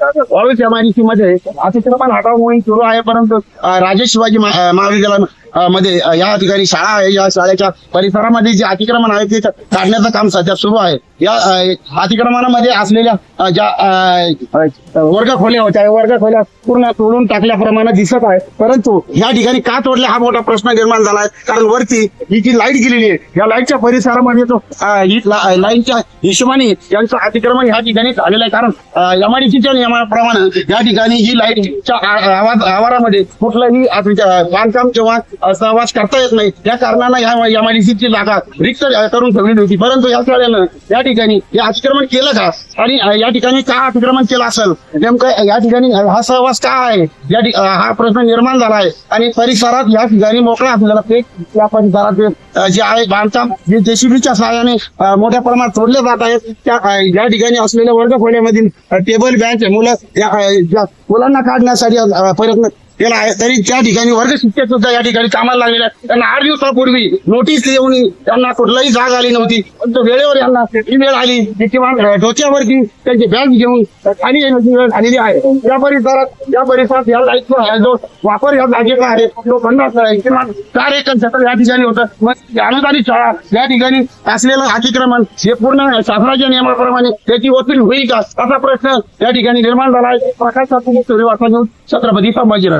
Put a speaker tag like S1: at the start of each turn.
S1: बावीस एमआयडीसी मध्ये अतिक्रमण हटाव मोहीम सुरू आहे परंतु राजेश शिवाजी महाविद्यालयमध्ये या ठिकाणी शाळा आहे या शाळेच्या परिसरामध्ये जे अतिक्रमण आहे ते काढण्याचं काम सध्या सुरू आहे. या अतिक्रमणामध्ये असलेल्या ज्या वर्ग खोल्या होत्या वर्ग खोल्या पूर्ण तोडून टाकल्याप्रमाणे दिसत आहे परंतु या ठिकाणी का तोडल्या हा मोठा प्रश्न निर्माण झाला आहे. कारण वरती ही जी लाइट गेलेली आहे या लाईटच्या परिसरामध्ये तो ही लाईटच्या हिशोबाने यांचं अतिक्रमण या ठिकाणी झालेलं आहे. कारण एमआयडीसीच्या नियमाप्रमाणे या ठिकाणी ही लाईटच्या आवाज आवारामध्ये कुठलंही बांधकाम किंवा सहवास करता येत नाही. या कारणानं या एमआयडीसीची जागा रिक्त करून ठेवलेली होती. परंतु या शाळेनं या ठिकाणी हे अतिक्रमण केलं का? आणि या ठिकाणी का अतिक्रमण केलं असेल? नेमकं या ठिकाणी हा सहवास का आहे? या हा प्रश्न निर्माण झाला आहे. आणि परिसरात या ठिकाणी मोकळा असलेला ते या परिसरात जे आहे बांधकाम जे जेसीबीच्या सहाय्याने मोठ्या प्रमाणात तोडले जात आहेत. त्या या ठिकाणी असलेल्या वर्गखोल्यामधील टेबल बेंच मुलं मुलांना काढण्यासाठी प्रयत्न केला आहे तरी त्या ठिकाणी वर्ग शिक्षक सुद्धा या ठिकाणी कामाला लागलेले आहेत त्यांना आठ दिवसापूर्वी नोटीस देऊन त्यांना कुठलाही जाग आली नव्हती. परंतु वेळेवर यांना ही वेळ आली की डोक्यावरती त्यांची बॅग घेऊन खाली येण्याची वेळ आलेली आहे. या परिसरात या परिसरात या लाईटचा जो वापर या जागेचा आहे तो पन्नास किंवा चार एकर क्षेत्र या ठिकाणी होतं. मग अनुदानित शाळा या ठिकाणी असलेलं अतिक्रमण हे पूर्ण शासनाच्या नियमाप्रमाणे त्याची वसूल होईल का? असा प्रश्न या ठिकाणी निर्माण झाला आहे. प्रकाश छत्रपती संभाजीनगर.